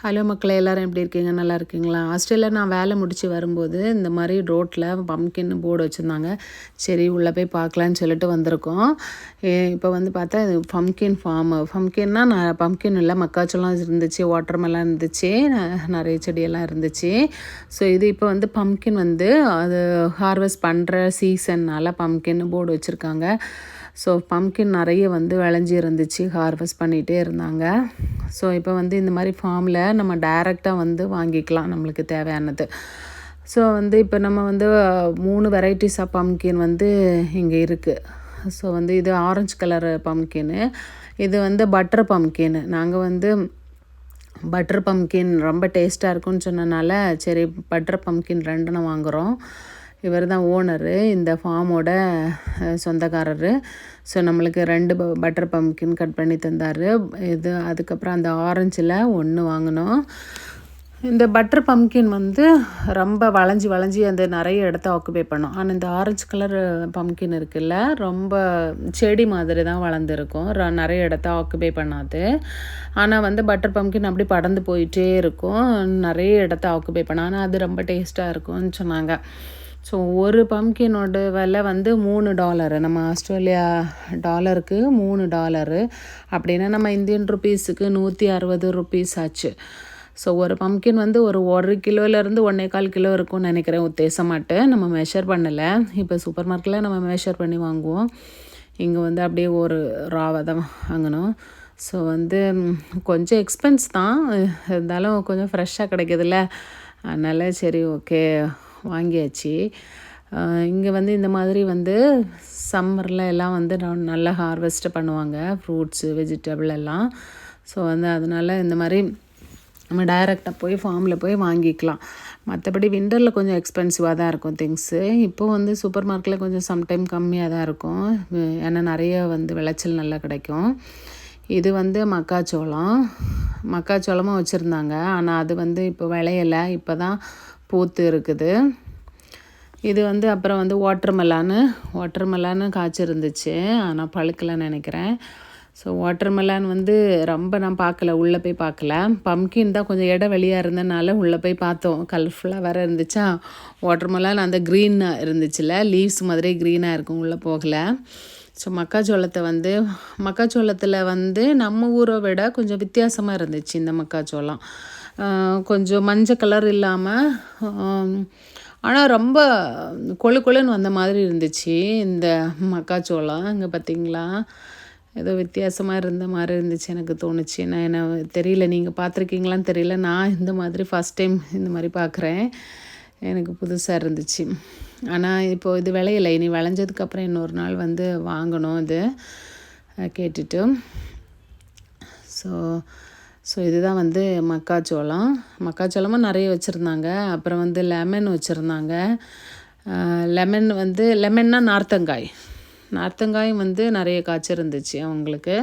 Hello மக்களே எல்லோரும் எப்படி இருக்கீங்க? நல்லா இருக்கீங்களா? ஹாஸ்டலில் நான் வேலை முடித்து வரும்போது இந்த மாதிரி ரோட்டில் பம்கின் போர்டு வச்சுருந்தாங்க. சரி உள்ளே போய் பார்க்கலான்னு சொல்லிட்டு வந்திருக்கோம். இப்போ வந்து பார்த்தா இது பம்கின் ஃபார்மு பம்கின்னா நான் பம்கின் இல்லை மக்காச்சோளம் இருந்துச்சு வாட்டர்மெல்லாம் இருந்துச்சு நிறைய செடியெல்லாம் இருந்துச்சு. ஸோ இது இப்போ வந்து பம்கின் வந்து அது ஹார்வெஸ்ட் பண்ணுற சீசன்னால் பம்கின் போர்டு வச்சுருக்காங்க. ஸோ பம்கின் நிறைய வந்து விளைஞ்சி இருந்துச்சு ஹார்வெஸ்ட் பண்ணிகிட்டே இருந்தாங்க. ஸோ இப்போ வந்து இந்த மாதிரி ஃபார்மில் நம்ம டைரெக்டாக வந்து வாங்கிக்கலாம் நம்மளுக்கு தேவையானது. ஸோ வந்து இப்போ நம்ம வந்து மூணு வெரைட்டிஸ் ஆஃப் பம்கின் வந்து இங்கே இருக்குது ஸோ வந்து இது ஆரஞ்சு கலர் பம்கின்னு இது வந்து பட்டர் பம்கின்னு நாங்கள் வந்து பட்டர் பம்கின் ரொம்ப டேஸ்ட்டாக இருக்குன்னு சொன்னனால சரி பட்டர் பம்கின் ரெண்டுன்னு வாங்குகிறோம் இவர் தான் ஓனரு இந்த ஃபார்மோட சொந்தக்காரர். ஸோ நம்மளுக்கு ரெண்டு பட்டர் பம்கின் கட் பண்ணி தந்தார். இது அதுக்கப்புறம் அந்த ஆரஞ்சில் ஒன்று வாங்கினோம். இந்த பட்டர் பம்கின் வந்து ரொம்ப வளைஞ்சி வளைஞ்சி அந்த நிறைய இடத்த ஆக்குபை பண்ணும். ஆனால் இந்த ஆரஞ்சு கலர் பம்கின் இருக்குல்ல ரொம்ப செடி மாதிரி தான் வளர்ந்துருக்கும். நிறைய இடத்த ஆக்குபை பண்ணாது. ஆனால் வந்து பட்டர் பம்கின் அப்படி படந்து போயிட்டே இருக்கும். நிறைய இடத்த ஆக்குபை பண்ண ஆனால் அது ரொம்ப டேஸ்ட்டாக இருக்கும்னு சொன்னாங்க. ஸோ ஒரு பம்கினோட விலை வந்து மூணு டாலரு நம்ம ஆஸ்திரேலியா டாலருக்கு மூணு டாலரு அப்படின்னா நம்ம இந்தியன் ருபீஸுக்கு நூற்றி அறுபது ருபீஸ் ஆச்சு. ஸோ ஒரு பம்கின் வந்து ஒரு ஒரு கிலோலேருந்து ஒன்றே கால் கிலோ இருக்கும்னு நினைக்கிறேன் உத்தேசமாட்டு நம்ம மெஷர் பண்ணலை. இப்போ சூப்பர் மார்க்கெட்டில் நம்ம மெஷர் பண்ணி வாங்குவோம். இங்கே வந்து அப்படியே ஒரு ராவை தான் வாங்கணும். ஸோ வந்து கொஞ்சம் எக்ஸ்பென்ஸ் தான். இருந்தாலும் கொஞ்சம் ஃப்ரெஷ்ஷாக கிடைக்கிதுல்ல. அதனால் சரி ஓகே வாங்கியாச்சு. இங்கே வந்து இந்த மாதிரி வந்து சம்மரில் எல்லாம் வந்து நல்லா ஹார்வெஸ்ட்டு பண்ணுவாங்க. ஃப்ரூட்ஸு வெஜிடபிள் எல்லாம். ஸோ வந்து அதனால் இந்த மாதிரி நம்ம டைரெக்டாக போய் ஃபார்மில் போய் வாங்கிக்கலாம். மற்றபடி விண்டரில் கொஞ்சம் எக்ஸ்பென்சிவாக தான் இருக்கும் திங்ஸு இப்போது வந்து சூப்பர் மார்க்கெட்டில் கொஞ்சம் சம்டைம் கம்மியாக தான் இருக்கும். ஏன்னா நிறைய வந்து விளைச்சல் நல்லா கிடைக்கும். இது வந்து மக்காச்சோளம். மக்காச்சோளமும் வச்சுருந்தாங்க. ஆனால் அது வந்து இப்போ விளையலை. இப்போ தான் பூத்து இருக்குது. இது வந்து அப்புறம் வந்து வாட்டர் மெலானு வாட்டர் மெலானு காய்ச்சிருந்துச்சு. ஆனால் பழுக்கலைன்னு நினைக்கிறேன். ஸோ வாட்டர் மெலான் வந்து ரொம்ப நான் பார்க்கல உள்ளே போய் பார்க்கல. பம்கின் தான் கொஞ்சம் இடம் வெளியாக இருந்தனால உள்ளே போய் பார்த்தோம். கலர்ஃபுல்லாக வேறு இருந்துச்சா? வாட்டர் மெலான் அந்த க்ரீனாக இருந்துச்சுல? லீவ்ஸ் மாதிரி க்ரீனாக இருக்கும் உள்ளே போகலை. ஸோ மக்காச்சோளத்தை வந்து மக்காச்சோளத்தில் வந்து நம்ம ஊரை விட கொஞ்சம் வித்தியாசமாக இருந்துச்சு இந்த மக்காச்சோளம். கொஞ்சம் மஞ்சள் கலர் இல்லாமல் ஆனால் ரொம்ப கொழு கொழுன்னு வந்த மாதிரி இருந்துச்சு. இந்த மக்காச்சோளம் இங்கே பார்த்தீங்களா ஏதோ வித்தியாசமாக இருந்த மாதிரி இருந்துச்சு எனக்கு தோணுச்சு. நான் என்ன தெரியல நீங்கள் பார்த்துருக்கீங்களான்னு தெரியல. நான் இந்த மாதிரி ஃபஸ்ட் டைம் இந்த மாதிரி பார்க்குறேன் எனக்கு புதுசாக இருந்துச்சு. ஆனால் இப்போது இது விளையலை. இனி விளைஞ்சதுக்கப்புறம் இன்னொரு நாள் வந்து வாங்கணும் இது கேட்டுட்டு. ஸோ ஸோ இதுதான் வந்து மக்காச்சோளம். மக்காச்சோளமும் நிறைய வச்சுருந்தாங்க. அப்புறம் வந்து லெமன் வச்சுருந்தாங்க. லெமன் வந்து லெமன்னா நார்த்தங்காய். நார்த்தங்காயும் வந்து நிறைய காய்ச்சிருந்துச்சு அவங்களுக்கு.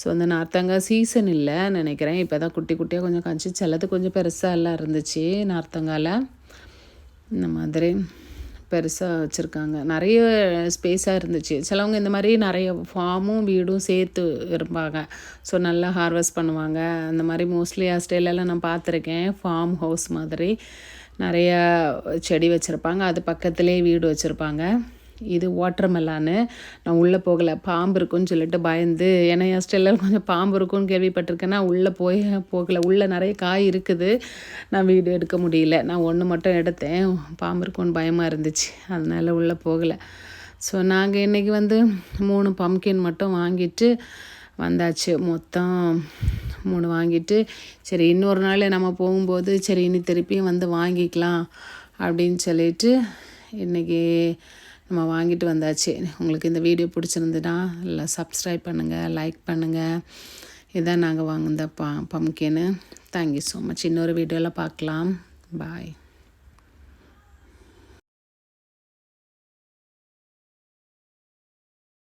ஸோ அந்த நார்த்தங்காய் சீசன் இல்லை நினைக்கிறேன். இப்போ தான் குட்டி குட்டியாக கொஞ்சம் காய்ச்சி சிலது கொஞ்சம் பெருசாக எல்லாம் இருந்துச்சு நார்த்தங்காயில். இந்த மாதிரி. பெருசாக வச்சுருக்காங்க. நிறைய ஸ்பேஸாக இருந்துச்சு. சிலவங்க இந்த மாதிரி நிறைய ஃபார்மும் வீடும் சேர்த்து இருப்பாங்க ஸோ நல்லா ஹார்வெஸ்ட் பண்ணுவாங்க. அந்த மாதிரி மோஸ்ட்லி ஆஸ்திரேலியாவில் நான் பார்த்துருக்கேன். ஃபார்ம் ஹவுஸ் மாதிரி நிறையா செடி வச்சுருப்பாங்க. அது பக்கத்துலேயே வீடு வச்சுருப்பாங்க. இது வாட்டர் நான் உள்ளே போகலை. பாம்பு இருக்குன்னு சொல்லிட்டு பயந்து ஏன்னா என் ஸ்டெல்லில் கொஞ்சம் பாம்பு இருக்குன்னு கேள்விப்பட்டிருக்கேன்னா உள்ளே போய் போகலை. உள்ளே நிறைய காய் இருக்குது. நான் வீடு எடுக்க முடியல. நான் ஒன்று மட்டும் எடுத்தேன். பாம்பு இருக்குன்னு பயமாக இருந்துச்சு. அதனால் உள்ளே போகலை. ஸோ நாங்கள் இன்றைக்கி வந்து மூணு பம்கின் மட்டும் வாங்கிட்டு வந்தாச்சு. மொத்தம் மூணு வாங்கிட்டு சரி இன்னொரு நாள் நம்ம போகும்போது சரி இனி திருப்பியும் வந்து வாங்கிக்கலாம் அப்படின்னு சொல்லிட்டு இன்றைக்கி நம்ம வாங்கிட்டு வந்தாச்சு. உங்களுக்கு இந்த வீடியோ பிடிச்சிருந்துன்னா இல்லை சப்ஸ்கிரைப் பண்ணுங்கள் லைக் பண்ணுங்கள் இதான் நாங்கள் வாங்கின ப பம்கின்னு தேங்க்யூ ஸோ மச் இன்னொரு வீடியோவில் பார்க்கலாம். பாய்